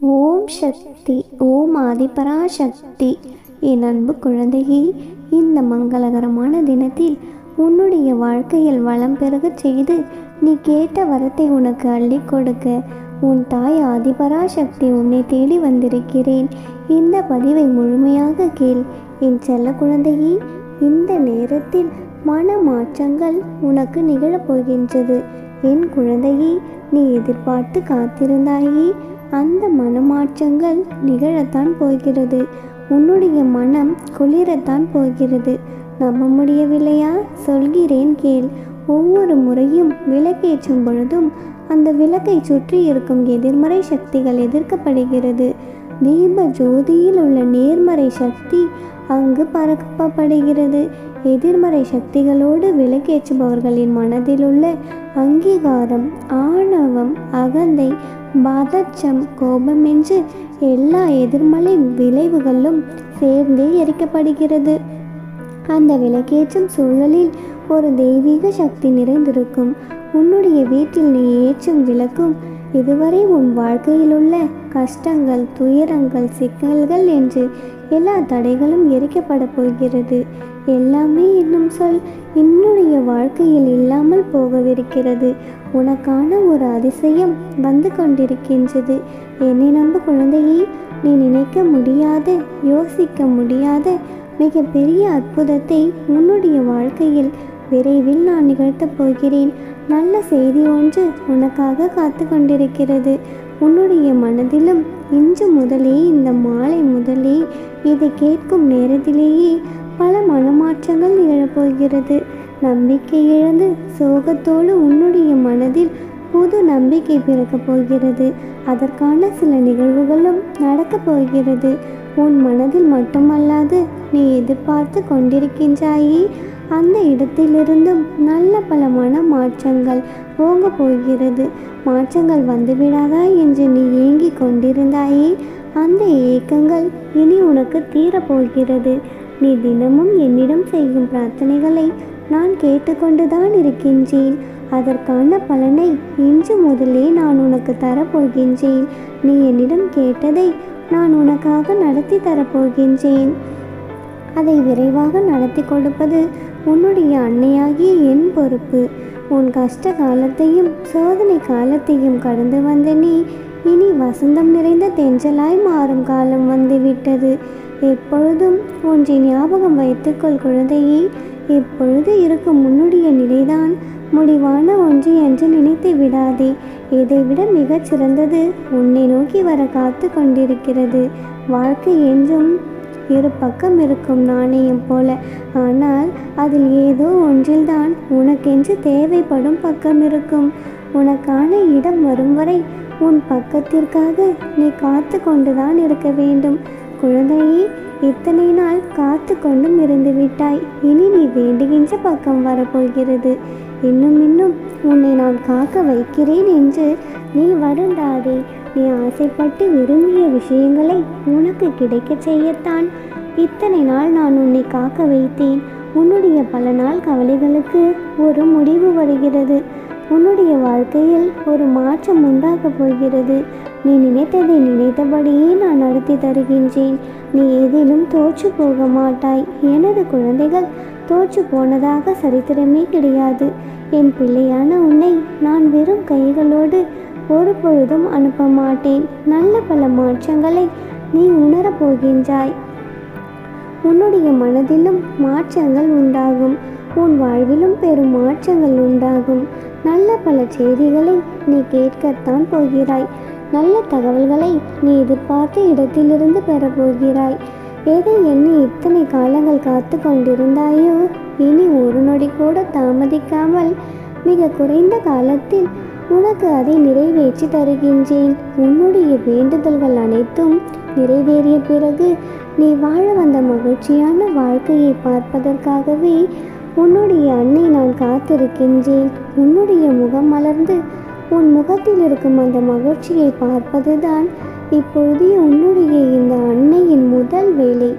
ஓம் சக்தி ஓம் ஆதிபராசக்தி. என் அன்பு குழந்தையே இந்த மங்களகரமான தினத்தில் உன்னுடைய வாழ்க்கையில் வளம் பெருகச் செய்து நீ கேட்ட வரத்தை உனக்கு அள்ளி கொடுக்க உன் தாய் ஆதிபராசக்தி உன்னை தேடி வந்திருக்கிறேன். இந்த பதிவை முழுமையாக கேள். என் செல்ல குழந்தையே இந்த நேரத்தில் மன மாற்றங்கள் உனக்கு நிகழப் போகின்றது. என் குழந்தையே நீ எதிர்பார்த்து காத்திருந்தாயே. அந்த மனமாற்றங்கள் நிகழத்தான் போகிறது. உன்னுடைய மனம் குளிரத்தான் போகிறது. நம்ப முடியவில்லையா? சொல்கிறேன் கேள். ஒவ்வொரு முறையும் விளக்கேற்றும் பொழுதும் அந்த விளக்கை சுற்றி இருக்கும் எதிர்மறை சக்திகள் எதிர்க்கப்படுகிறது. தீப ஜோதியில் உள்ள நேர்மறை சக்தி அங்கு பரப்பப்படுகிறது. எதிர்மறை சக்திகளோடு விளக்கேற்றுபவர்களின் மனதில் உள்ள அங்கீகாரம் ஆணவம் அகந்தை பதச்சம் கோபம் என்று எல்லா எதிர்மலை விளைவுகளும் சேர்ந்தே எரிக்கப்படுகிறது. அந்த விளக்கேற்றும் சூழலில் ஒரு தெய்வீக சக்தி நிறைந்திருக்கும். உன்னுடைய வீட்டில் நீ ஏற்றும் விளக்கும் இதுவரை உன் வாழ்க்கையில் உள்ள கஷ்டங்கள் துயரங்கள் சிக்கல்கள் என்று எல்லா தடைகளும் எரிக்கப்பட போகிறது. எல்லாமே என்னும் சொல் என்னுடைய வாழ்க்கையில் இல்லாமல் போகவிருக்கிறது. உனக்கான ஒரு அதிசயம் வந்து கொண்டிருக்கின்றது. என்னை நம்ப குழந்தையை நீ நினைக்க முடியாத யோசிக்க முடியாத மிகப்பெரிய அற்புதத்தை உன்னுடைய வாழ்க்கையில் விரைவில் நான் நிகழ்த்தப் போகிறேன். நல்ல செய்தி ஒன்று உனக்காக காத்து கொண்டிருக்கிறது. உன்னுடைய மனதிலும் இன்று முதலே இந்த மாலை முதலே இதை கேட்கும் நேரத்திலேயே பல மனமாற்றங்கள் நிகழப்போகிறது. நம்பிக்கை இழந்து சோகத்தோடு உன்னுடைய மனதில் புது நம்பிக்கை பிறக்கப் போகிறது. அதற்கான சில நிகழ்வுகளும் நடக்கப் போகிறது. உன் மனதில் மட்டுமல்லாது நீ எதிர்பார்த்து கொண்டிருக்கின்றாயே அந்த இடத்திலிருந்தும் நல்ல பலமான மாற்றங்கள் போக போகிறது. மாற்றங்கள் வந்துவிடாதா என்று நீ ஏங்கிக் கொண்டிருந்தாயே அந்த ஏக்கங்கள் இனி உனக்கு தீரப்போகிறது. நீ தினமும் என்னிடம் செய்யும் பிரார்த்தனைகளை நான் கேட்டுக்கொண்டுதான் இருக்கின்றேன். அதற்கான பலனை இன்று முதலே நான் உனக்கு தரப்போகின்றேன். நீ என்னிடம் கேட்டதை நான் உனக்காக நடத்தி தரப்போகின்றேன். அதை விரைவாக நடத்தி கொடுப்பது உன்னுடைய அன்னையாகிய என் பொறுப்பு. உன் கஷ்ட காலத்தையும் சோதனை காலத்தையும் கடந்து வந்த நீ இனி வசந்தம் நிறைந்த தெஞ்சலாய் மாறும் காலம் வந்துவிட்டது. எப்பொழுதும் ஒன்றை ஞாபகம் வைத்துக்கொள் குழந்தையே எப்பொழுது இருக்கும் உன்னுடைய நிலைதான். முடிவான ஒன்று என்று நினைத்து விடாதே. இதைவிட மிகச் சிறந்தது உன்னை நோக்கி வர காத்து கொண்டிருக்கிறது. வாழ்க்கை என்றும் இரு பக்கம் இருக்கும் நாணயம் போல. ஆனால் அதில் ஏதோ ஒன்றில்தான் உனக்கென்று தேவைப்படும் பக்கம் இருக்கும். உனக்கான இடம் வரும் வரை உன் பக்கத்திற்காக நீ காத்து கொண்டுதான் இருக்க வேண்டும். குழந்தையே இத்தனை நாள் காத்து கொண்டும் இருந்து விட்டாய். இனி நீ வேண்டுகின்ற பக்கம் வரப்போகிறது. இன்னும் இன்னும் உன்னை நான் காக்க வைக்கிறேன் என்று நீ வருந்தாதே. நீ ஆசைப்பட்டு விரும்பிய விஷயங்களை உனக்கு கிடைக்கச் செய்யத்தான். இத்தனை நாள் நான் உன்னை காக்க வைத்தேன். உன்னுடைய பல நாள் கவலைகளுக்கு ஒரு முடிவு வருகிறது. உன்னுடைய வாழ்க்கையில் ஒரு மாற்றம் உண்டாகப் போகிறது. நீ நினைத்ததை நினைத்தபடியே நான் நடத்தி தருகின்றேன். நீ ஏதேனும் தோற்று போக மாட்டாய். எனது குழந்தைகள் தோற்று போனதாக சரித்திரமே கிடையாது. என் பிள்ளையான உன்னை நான் வெறும் கைகளோடு ஒரு பொழுதும் அனுப்ப மாட்டேன் நல்ல பல மாற்றங்களை நீ உணரப் போகின்றாய். உன்னுடைய மனதிலும் மாற்றங்கள் உண்டாகும். உன் வாழ்விலும் பெரும் மாற்றங்கள் உண்டாகும். நல்ல பல செய்திகளை நீ கேட்கத்தான் போகிறாய். நல்ல தகவல்களை நீ எதிர்பார்த்த இடத்திலிருந்து பெறப்போகிறாய் எதை எண்ணி இத்தனை காலங்கள் காத்து கொண்டிருந்தாயோ இனி ஒரு நொடி கூட தாமதிக்காமல் மிக குறைந்த காலத்தில் உனக்கு அதை நிறைவேற்றி தருகின்றேன். உன்னுடைய வேண்டுதல்கள் அனைத்தும் நிறைவேறிய பிறகு நீ வாழ வந்த மகிழ்ச்சியான வாழ்க்கையை பார்ப்பதற்காகவே உன்னுடைய அன்னை நான் காத்திருக்கின்றேன். உன்னுடைய முகம் மலர்ந்து உன் முகத்தில் இருக்கும் அந்த மகிழ்ச்சியை பார்ப்பதுதான் இப்பொழுது உன்னுடைய இந்த அன்னையின் முதல் வேலை.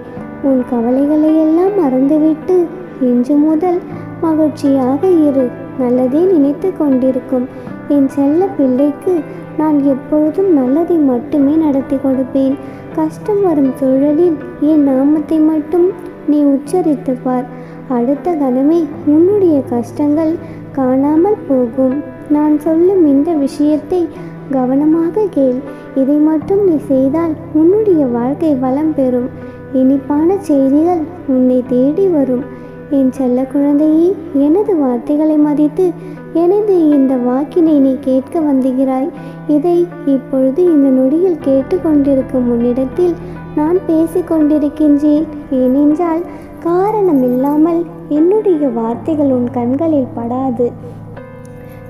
உன் கவலைகளை எல்லாம் மறந்துவிட்டு இன்று முதல் மகிழ்ச்சியாக இரு. நல்லதே நினைத்து கொண்டிருக்கும். என் செல்ல பிள்ளைக்கு நான் எப்பொழுதும் நல்லதை மட்டுமே நடத்தி கொடுப்பேன். கஷ்டம் வரும் சூழலில் என் நாமத்தை மட்டும் நீ உச்சரித்து பார். அடுத்த கணமே உன்னுடைய கஷ்டங்கள் காணாமல் போகும். நான் சொல்லும் இந்த விஷயத்தை கவனமாக கேள். இதை மட்டும் நீ செய்தால் உன்னுடைய வாழ்க்கை வளம் பெறும். இனிப்பான செய்திகள் உன்னை தேடி வரும். என் செல்ல குழந்தையே எனது வார்த்தைகளை மதித்து எனது இந்த வாக்கினை நீ கேட்க வந்துகிறாய் இதை இப்பொழுது இந்த நொடியில் கேட்டுக்கொண்டிருக்கும் உன்னிடத்தில் நான் பேசிக்கொண்டிருக்கின்றேன் ஏனென்றால் காரணம் இல்லாமல் என்னுடைய வார்த்தைகள் உன் கண்களில் படாது.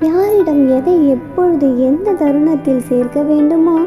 யாரிடம் எதை எப்பொழுது எந்த தருணத்தில் சேர்க்க வேண்டுமோ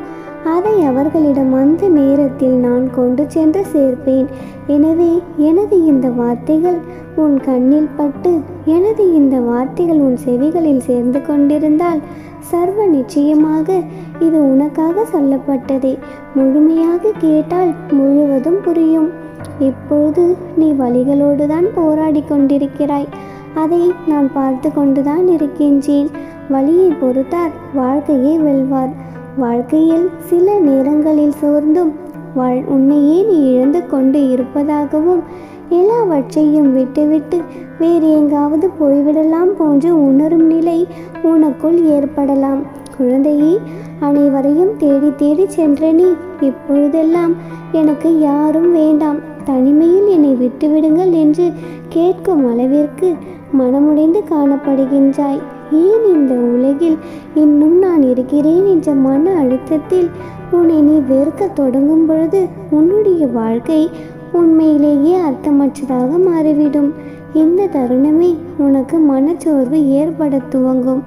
அதை அவர்களிடம் அந்த நேரத்தில் நான் கொண்டு சென்று சேர்ப்பேன். எனவே எனது இந்த வார்த்தைகள் உன் கண்ணில் பட்டு எனது இந்த வார்த்தைகள் உன் செவிகளில் சேர்ந்து கொண்டிருந்தால் சர்வ நிச்சயமாக இது உனக்காக சொல்லப்பட்டதே. முழுமையாக கேட்டால் முழுவதும் புரியும். இப்போது நீ வழிகளோடு தான் போராடி கொண்டிருக்கிறாய். அதை நான் பார்த்து கொண்டுதான் இருக்கின்றேன். வழியை பொறுத்தார் வாழ்க்கையை வெல்வார். வாழ்க்கையில் சில நேரங்களில் சோர்ந்தும் வாழ் உன்னையே நீ இழந்து கொண்டு இருப்பதாகவும் எல்லாவற்றையும் விட்டுவிட்டு வேறு எங்காவது போய்விடலாம் போன்று உணரும் நிலை உனக்குள் ஏற்படலாம். குழந்தையே அனைவரையும் தேடி தேடி சென்ற நீ இப்பொழுதெல்லாம் எனக்கு யாரும் வேண்டாம். தனிமையில் என்னை விட்டுவிடுங்கள் என்று கேட்கும் அளவிற்கு மனமுடைந்து காணப்படுகின்றாய். ஏன் இந்த உலகில் இன்னும் நான் இருக்கிறேன் என்ற மன அழுத்தத்தில் உன்னை நீ வெறுக்க தொடங்கும் பொழுது உன்னுடைய வாழ்க்கை உண்மையிலேயே அர்த்தமற்றதாக மாறிவிடும். இந்த தருணமே உனக்கு மனச்சோர்வு ஏற்பட துவங்கும்.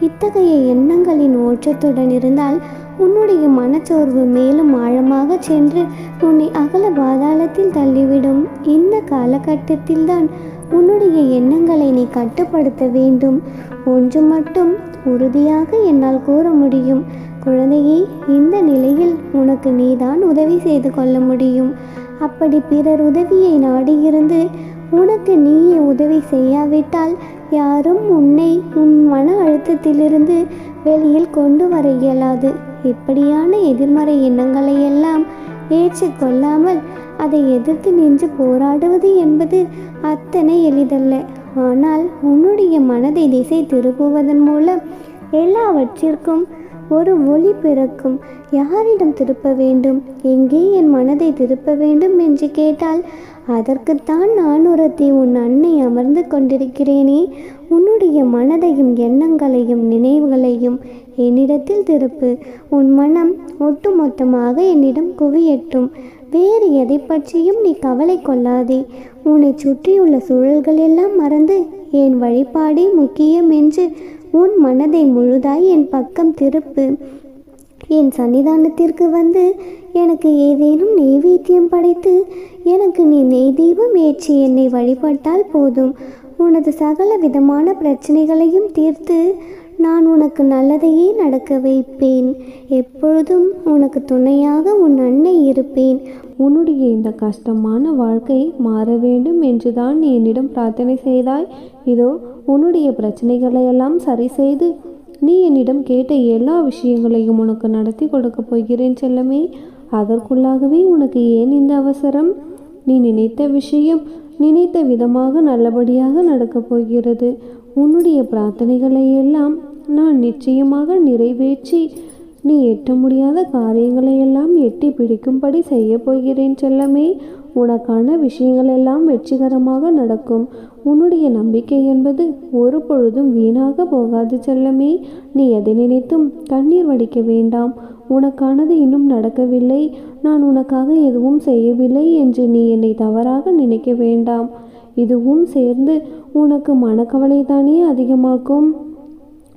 இத்தகைய எண்ணங்களின் ஓற்றத்துடன் இருந்தால் உன்னுடைய மனச்சோர்வு மேலும் ஆழமாக சென்று உன்னை அகல பாதாளத்தில் தள்ளிவிடும். இந்த காலகட்டத்தில்தான் உன்னுடைய எண்ணங்களை நீ கட்டுப்படுத்த வேண்டும். ஒன்று மட்டும் உறுதியாக என்னால் கூற முடியும். குழந்தையே இந்த நிலையில் உனக்கு நீதான் உதவி செய்து கொள்ள முடியும். அப்படி பிறர் உதவியை நாடியிருந்து உனக்கு நீயே உதவி செய்யாவிட்டால் யாரும் உன்னை உன் மன அழுத்தத்திலிருந்து வெளியில் கொண்டு வர இயலாது. இப்படியான எதிர்மறை எண்ணங்களை எல்லாம் ஏற்றுக்கொள்ளாமல் அதை எதிர்த்து நின்று போராடுவது என்பது அத்தனை எளிதல்ல. ஆனால் உன்னுடைய மனதை திசை திருப்புவதன் மூலம் எல்லாவற்றிற்கும் ஒரு ஒளி பிறக்கும். யாரிடம் திருப்ப வேண்டும்? எங்கே என் மனதை திருப்ப வேண்டும் என்று கேட்டால் அதற்குத்தான் நான் ஒருத்தி உன் அன்னை அமர்ந்து கொண்டிருக்கிறேனே. உன்னுடைய மனதையும் எண்ணங்களையும் நினைவுகளையும் என்னிடத்தில் திருப்பு. உன் மனம் ஒட்டுமொத்தமாக என்னிடம் குவியட்டும். வேறு எதை பற்றியும் நீ கவலை கொள்ளாதே. உன்னை சுற்றியுள்ள சூழல்கள் எல்லாம் மறந்து என் வழிபாடே முக்கியம் என்று உன் மனதை முழுதாய் என் பக்கம் திருப்பு. என் சன்னிதானத்திற்கு வந்து எனக்கு ஏதேனும் நெய்வேத்தியம் படைத்து எனக்கு நீ நெய் தீபம் ஏற்றி என்னை வழிபட்டால் போதும். உனது சகல விதமான பிரச்சனைகளையும் தீர்த்து நான் உனக்கு நல்லதையே நடக்க வைப்பேன். எப்பொழுதும் உனக்கு துணையாக உன் அன்னை இருப்பேன். உன்னுடைய இந்த கஷ்டமான வாழ்க்கை மாற வேண்டும் என்றுதான் நீ என்னிடம் பிரார்த்தனை செய்தாய். இதோ உன்னுடைய பிரச்சனைகளை எல்லாம் சரி செய்து நீ என்னிடம் கேட்ட எல்லா விஷயங்களையும் உனக்கு நடத்தி கொடுக்க போகிறேன் செல்லமே. அதற்குள்ளாகவே உனக்கு ஏன் இந்த அவசரம்? நீ நினைத்த விஷயம் நினைத்த விதமாக நல்லபடியாக நடக்கப் போகிறது. உன்னுடைய பிரார்த்தனைகளை எல்லாம் நான் நிச்சயமாக நிறைவேற்றி நீ எட்ட முடியாத காரியங்களை எல்லாம் எட்டி பிடிக்கும்படி செய்ய போகிறேன் செல்லமே. உனக்கான விஷயங்கள் எல்லாம் வெற்றிகரமாக நடக்கும். உன்னுடைய நம்பிக்கை என்பது ஒரு பொழுதும் வீணாக போகாது செல்லமே. நீ எதை நினைத்தும் கண்ணீர் வடிக்க வேண்டாம். உனக்கானது இன்னும் நடக்கவில்லை. நான் உனக்காக எதுவும் செய்யவில்லை என்று நீ என்னை தவறாக நினைக்க வேண்டாம். இதுவும் சேர்ந்து உனக்கு மனக்கவலை தானே அதிகமாக்கும்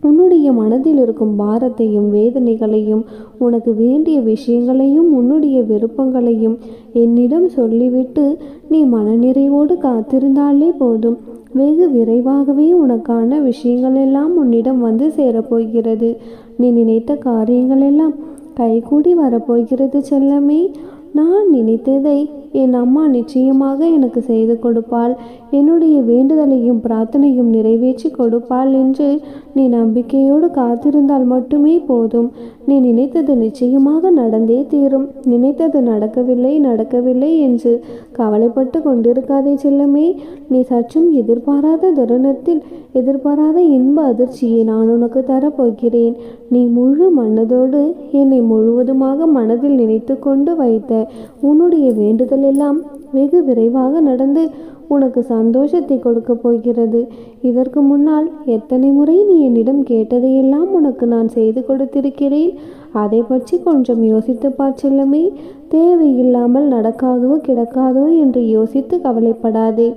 உன்னுடைய மனதில் இருக்கும் பாரத்தையும் வேதனைகளையும் உனக்கு வேண்டிய விஷயங்களையும் உன்னுடைய விருப்பங்களையும் என்னிடம் சொல்லிவிட்டு நீ மனநிறைவோடு காத்திருந்தாலே போதும். வெகு விரைவாகவே உனக்கான விஷயங்கள் எல்லாம் உன்னிடம் வந்து சேரப்போகிறது. நீ நினைத்த காரியங்கள் எல்லாம் கைகூடி வரப்போகிறது செல்லமே. நான் நினைத்ததை என் அம்மா நிச்சயமாக எனக்கு செய்து கொடுப்பாள். என்னுடைய வேண்டுதலையும் பிரார்த்தனையும் நிறைவேற்றி கொடுப்பாள் என்று நீ நம்பிக்கையோடு காத்திருந்தால் மட்டுமே போதும். நீ நினைத்தது நிச்சயமாக நடந்தே தீரும். நினைத்தது நடக்கவில்லை நடக்கவில்லை என்று கவலைப்பட்டு கொண்டிருக்காதே செல்லமே. நீ சற்றும் எதிர்பாராத தருணத்தில் எதிர்பாராத இன்ப அதிர்ச்சியை நான் உனக்கு தரப்போகிறேன். நீ முழு மனதோடு என்னை முழுவதுமாக மனதில் நினைத்து கொண்டு வைத்த உன்னுடைய வேண்டுதல் எல்லாம் வெகு விரைவாக நடந்து உனக்கு சந்தோஷத்தை கொடுக்க போகிறது. இதற்கு முன்னால் எத்தனை முறை நீ என்னிடம் கேட்டதையெல்லாம் உனக்கு நான் செய்து கொடுத்திருக்கிறேன். அதை பற்றி கொஞ்சம் யோசித்து பார் செல்லமே. தேவையில்லாமல் நடக்காதோ கிடக்காதோ என்று யோசித்து கவலைப்படாதே.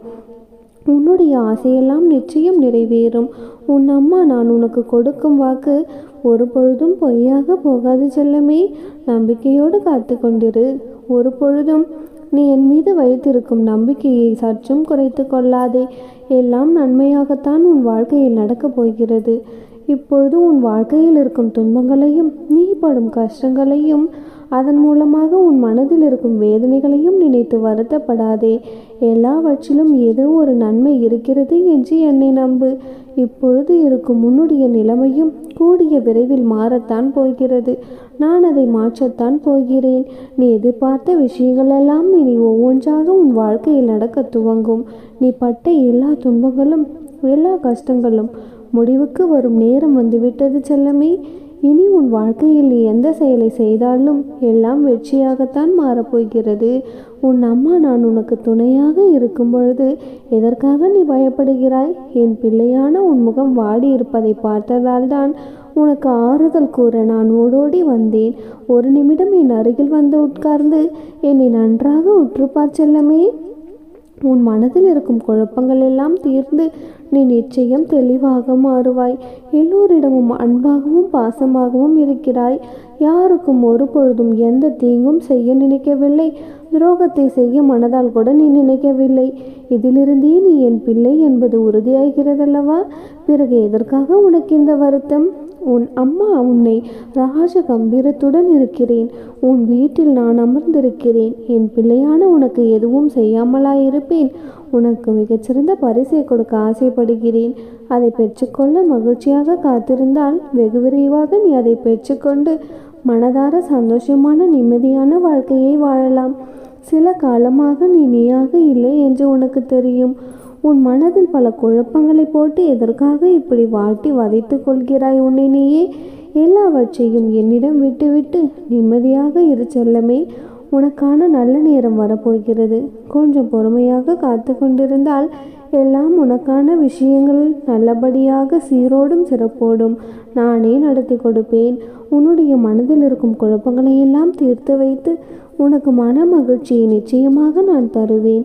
உன்னுடைய ஆசையெல்லாம் நிச்சயம் நிறைவேறும். உன் அம்மா நான் உனக்கு கொடுக்கும் வாக்கு ஒரு பொழுதும் பொய்யாக போகாது செல்லமே. நம்பிக்கையோடு காத்து கொண்டிரு. ஒரு பொழுதும் நீ என் மீது வைத்திருக்கும் நம்பிக்கையை சற்றும் குறைத்து கொள்ளாதே. எல்லாம் நன்மையாகத்தான் உன் வாழ்க்கையில் நடக்கப் போகிறது. இப்பொழுது உன் வாழ்க்கையில் இருக்கும் துன்பங்களையும் நீ படும் கஷ்டங்களையும் அதன் மூலமாக உன் மனதில் இருக்கும் வேதனைகளையும் நினைத்து வருத்தப்படாதே. எல்லாவற்றிலும் ஏதோ ஒரு நன்மை இருக்கிறது என்று என்னை நம்பு. இப்பொழுது இருக்கும் உன்னுடைய நிலைமையும் கூடிய விரைவில் மாறத்தான் போகிறது. நான் அதை மாற்றத்தான் போகிறேன். நீ எதிர்பார்த்த விஷயங்களெல்லாம் இனி ஒவ்வொன்றாக உன் வாழ்க்கையில் நடக்க துவங்கும். நீ பட்ட எல்லா துன்பங்களும் எல்லா கஷ்டங்களும் முடிவுக்கு வரும் நேரம் வந்துவிட்டது செல்லமே. இனி உன் வாழ்க்கையில் நீ எந்த செயலை செய்தாலும் எல்லாம் வெற்றியாகத்தான் மாறப்போகிறது. உன் அம்மா நான் உனக்கு துணையாக இருக்கும் பொழுது எதற்காக நீ பயப்படுகிறாய்? என் பிள்ளையான உன் முகம் வாடி இருப்பதை பார்த்ததால் தான் உனக்கு ஆறுதல் கூற நான் ஓடோடி வந்தேன். ஒரு நிமிடம் என் அருகில் வந்து உட்கார்ந்து என்னை நன்றாக உற்றுப்பார் செல்லமே. உன் மனதில் இருக்கும் குழப்பங்கள் எல்லாம் தீர்ந்து நீ நிச்சயம் தெளிவாக மாறுவாய். எல்லோரிடமும் அன்பாகவும் பாசமாகவும் இருக்கிறாய். யாருக்கும் ஒரு பொழுதும் எந்த தீங்கும் செய்ய நினைக்கவில்லை. துரோகத்தை செய்ய மனதால் கூட நீ நினைக்கவில்லை. இதிலிருந்தே நீ என் பிள்ளை என்பது உறுதியாகிறதல்லவா? பிறகு எதற்காக உனக்கு இந்த வருத்தம்? உன் அம்மா உன்னை ராஜ கம்பீரத்துடன் இருக்கிறேன். உன் வீட்டில் நான் அமர்ந்திருக்கிறேன். என் பிள்ளையான உனக்கு எதுவும் செய்யாமலாயிருப்பேன். உனக்கு மிகச்சிறந்த பரிசை கொடுக்க ஆசைப்படுகிறேன். அதை பெற்றுக்கொள்ள மகிழ்ச்சியாக காத்திருந்தால் வெகு விரைவாக நீ அதை பெற்றுக்கொண்டு மனதார சந்தோஷமான நிம்மதியான வாழ்க்கையை வாழலாம். சில காலமாக நீ நீயாக இல்லை என்று உனக்கு தெரியும். உன் மனதில் பல குழப்பங்களை போட்டு எதற்காக இப்படி வாட்டி வதைத்து கொள்கிறாய் உன்னை நீயே? எல்லாவற்றையும் என்னிடம் விட்டுவிட்டு நிம்மதியாக இரு செல்லமே. உனக்கான நல்ல நேரம் வரப்போகிறது. கொஞ்சம் பொறுமையாக காத்து கொண்டிருந்தால் எல்லாம் உனக்கான விஷயங்கள் நல்லபடியாக சீரோடும் சிறப்போடும். நானே நடத்தி கொடுப்பேன். உன்னுடைய மனதில் இருக்கும் குழப்பங்களை எல்லாம் தீர்த்து வைத்து உனக்கு மன மகிழ்ச்சியை நிச்சயமாக நான் தருவேன்.